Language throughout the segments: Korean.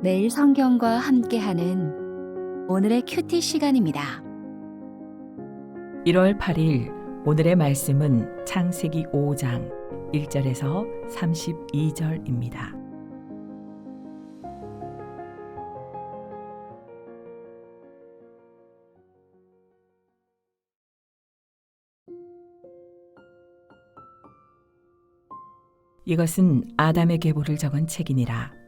매일 성경과 함께하는 오늘의 큐티 시간입니다. 1월 8일 오늘의 말씀은 창세기 5장 1절에서 32절입니다. 이것은 아담의 계보를 적은 책이니라.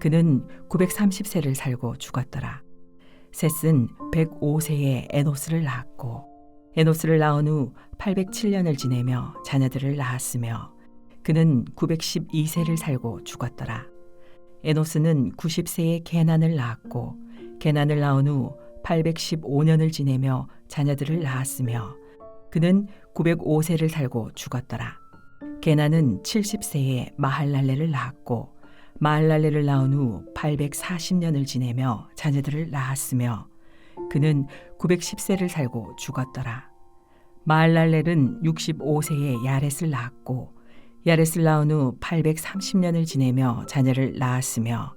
그는 930세를 살고 죽었더라. 셋은 105세에 에노스를 낳았고 에노스를 낳은 후 807년을 지내며 자녀들을 낳았으며 그는 912세를 살고 죽었더라. 에노스는 90세에 게난을 낳았고 게난을 낳은 후 815년을 지내며 자녀들을 낳았으며 그는 905세를 살고 죽었더라. 게난은 70세에 마할랄레를 낳았고 마할랄레를 낳은 후 840년을 지내며 자녀들을 낳았으며 그는 910세를 살고 죽었더라. 마할랄렐은 65세에 야렛을 낳았고 야렛을 낳은 후 830년을 지내며 자녀를 낳았으며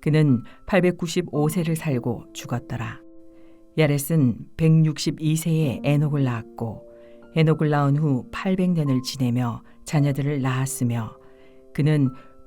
그는 895세를 살고 죽었더라. 야렛은 162세에 에녹을 낳았고 에녹을 낳은 후 800년을 지내며 자녀들을 낳았으며 그는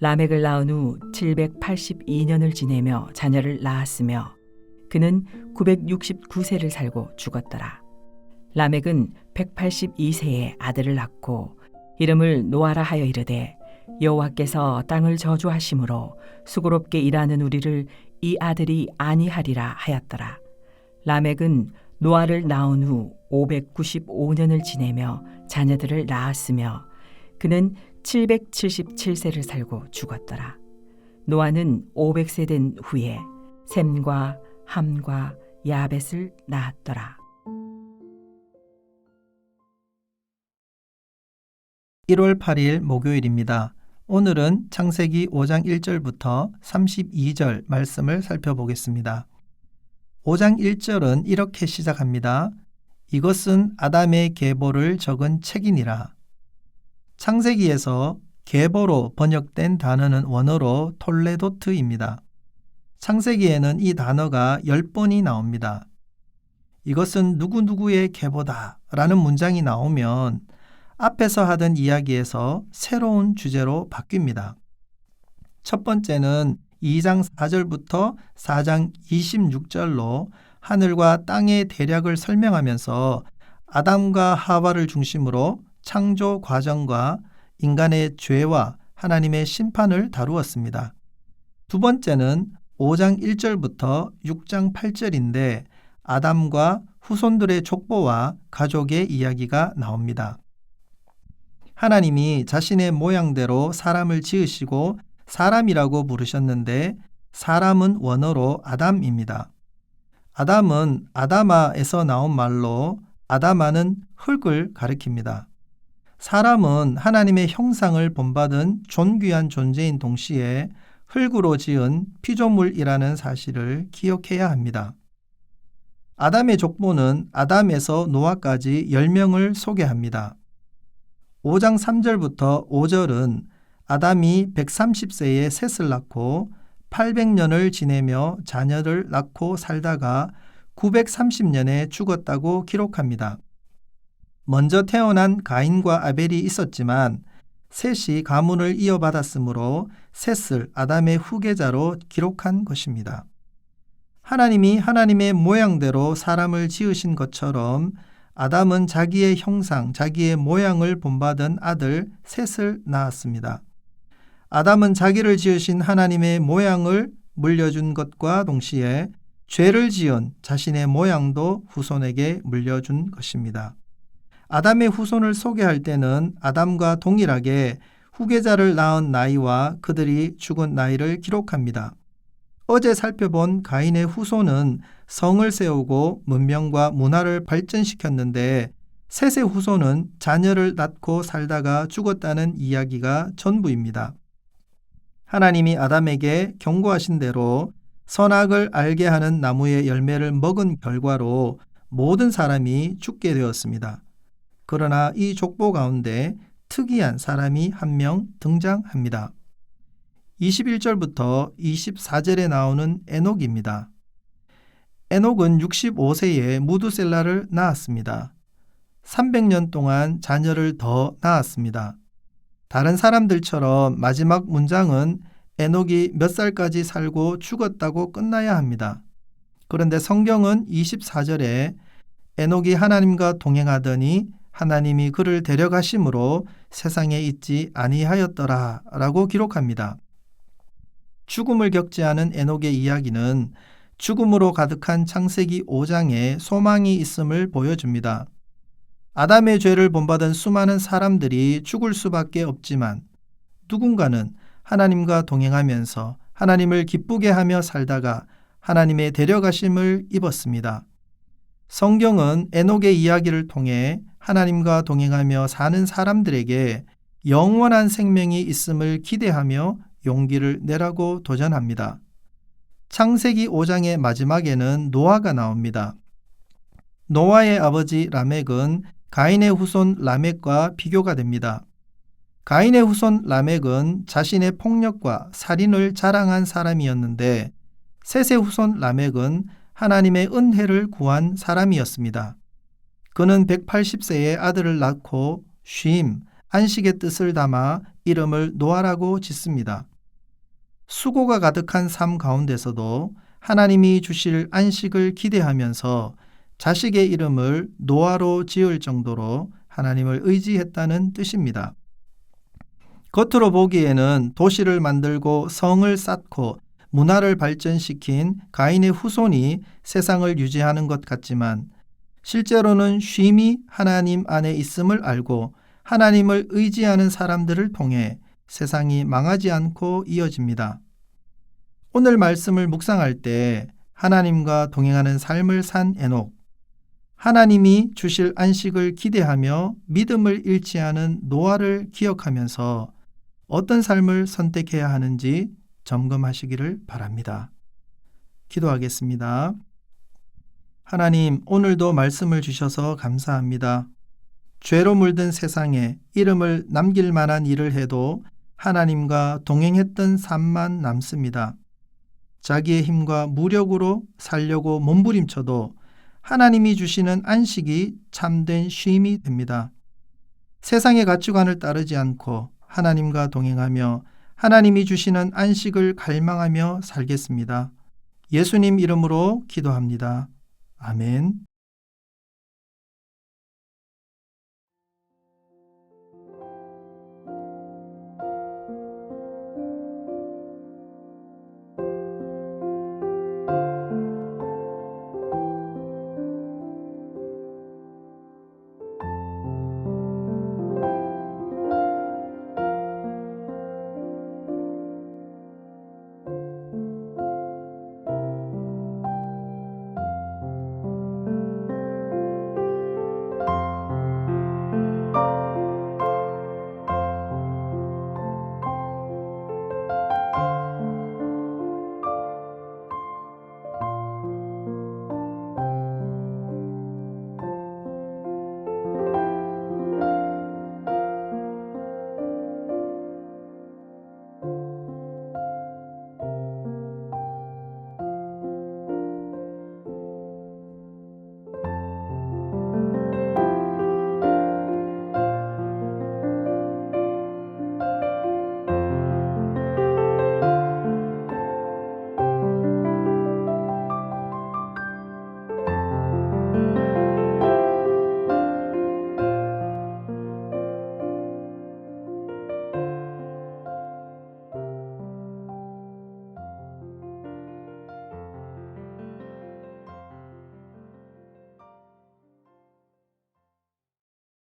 라멕을 낳은 후 782년을 지내며 자녀를 낳았으며 그는 969세를 살고 죽었더라. 라멕은 182세에 아들을 낳고 이름을 노아라 하여 이르되 여호와께서 땅을 저주하심으로 수고롭게 일하는 우리를 이 아들이 아니하리라 하였더라. 라멕은 노아를 낳은 후 595년을 지내며 자녀들을 낳았으며 그는 777세를 살고 죽었더라. 노아는 500세 된 후에 샘과 함과 야벳을 낳았더라. 1월 8일 목요일입니다. 오늘은 창세기 5장 1절부터 32절 말씀을 살펴보겠습니다. 5장 1절은 이렇게 시작합니다. 이것은 아담의 계보를 적은 책이니라. 창세기에서 계보로 번역된 단어는 원어로 톨레도트입니다. 창세기에는 이 단어가 10번이 나옵니다. 이것은 누구누구의 계보다 라는 문장이 나오면 앞에서 하던 이야기에서 새로운 주제로 바뀝니다. 첫 번째는 2장 4절부터 4장 26절로 하늘과 땅의 대략을 설명하면서 아담과 하와를 중심으로 창조 과정과 인간의 죄와 하나님의 심판을 다루었습니다. 두 번째는 5장 1절부터 6장 8절인데 아담과 후손들의 족보와 가족의 이야기가 나옵니다. 하나님이 자신의 모양대로 사람을 지으시고 사람이라고 부르셨는데 사람은 원어로 아담입니다. 아담은 아다마에서 나온 말로 아다마는 흙을 가리킵니다. 사람은 하나님의 형상을 본받은 존귀한 존재인 동시에 흙으로 지은 피조물이라는 사실을 기억해야 합니다. 아담의 족보는 아담에서 노아까지 10명을 소개합니다. 5장 3절부터 5절은 아담이 130세에 셋을 낳고 800년을 지내며 자녀를 낳고 살다가 930년에 죽었다고 기록합니다. 먼저 태어난 가인과 아벨이 있었지만 셋이 가문을 이어받았으므로 셋을 아담의 후계자로 기록한 것입니다. 하나님이 하나님의 모양대로 사람을 지으신 것처럼 아담은 자기의 형상, 자기의 모양을 본받은 아들 셋을 낳았습니다. 아담은 자기를 지으신 하나님의 모양을 물려준 것과 동시에 죄를 지은 자신의 모양도 후손에게 물려준 것입니다. 아담의 후손을 소개할 때는 아담과 동일하게 후계자를 낳은 나이와 그들이 죽은 나이를 기록합니다. 어제 살펴본 가인의 후손은 성을 세우고 문명과 문화를 발전시켰는데 셋의 후손은 자녀를 낳고 살다가 죽었다는 이야기가 전부입니다. 하나님이 아담에게 경고하신 대로 선악을 알게 하는 나무의 열매를 먹은 결과로 모든 사람이 죽게 되었습니다. 그러나 이 족보 가운데 특이한 사람이 한 명 등장합니다. 21절부터 24절에 나오는 에녹입니다. 에녹은 65세에 무두셀라를 낳았습니다. 300년 동안 자녀를 더 낳았습니다. 다른 사람들처럼 마지막 문장은 에녹이 몇 살까지 살고 죽었다고 끝나야 합니다. 그런데 성경은 24절에 에녹이 하나님과 동행하더니 하나님이 그를 데려가심으로 세상에 있지 아니하였더라 라고 기록합니다. 죽음을 겪지 않은 에녹의 이야기는 죽음으로 가득한 창세기 5장에 소망이 있음을 보여줍니다. 아담의 죄를 본받은 수많은 사람들이 죽을 수밖에 없지만 누군가는 하나님과 동행하면서 하나님을 기쁘게 하며 살다가 하나님의 데려가심을 입었습니다. 성경은 에녹의 이야기를 통해 하나님과 동행하며 사는 사람들에게 영원한 생명이 있음을 기대하며 용기를 내라고 도전합니다. 창세기 5장의 마지막에는 노아가 나옵니다. 노아의 아버지 라멕은 가인의 후손 라멕과 비교가 됩니다. 가인의 후손 라멕은 자신의 폭력과 살인을 자랑한 사람이었는데 셋의 후손 라멕은 하나님의 은혜를 구한 사람이었습니다. 그는 180세에 아들을 낳고 쉼, 안식의 뜻을 담아 이름을 노아라고 짓습니다. 수고가 가득한 삶 가운데서도 하나님이 주실 안식을 기대하면서 자식의 이름을 노아로 지을 정도로 하나님을 의지했다는 뜻입니다. 겉으로 보기에는 도시를 만들고 성을 쌓고 문화를 발전시킨 가인의 후손이 세상을 유지하는 것 같지만 실제로는 쉼이 하나님 안에 있음을 알고 하나님을 의지하는 사람들을 통해 세상이 망하지 않고 이어집니다. 오늘 말씀을 묵상할 때 하나님과 동행하는 삶을 산 에녹, 하나님이 주실 안식을 기대하며 믿음을 잃지 않은 노아를 기억하면서 어떤 삶을 선택해야 하는지 점검하시기를 바랍니다. 기도하겠습니다. 하나님, 오늘도 말씀을 주셔서 감사합니다. 죄로 물든 세상에 이름을 남길 만한 일을 해도 하나님과 동행했던 삶만 남습니다. 자기의 힘과 무력으로 살려고 몸부림쳐도 하나님이 주시는 안식이 참된 쉼이 됩니다. 세상의 가치관을 따르지 않고 하나님과 동행하며 하나님이 주시는 안식을 갈망하며 살겠습니다. 예수님 이름으로 기도합니다. 아멘.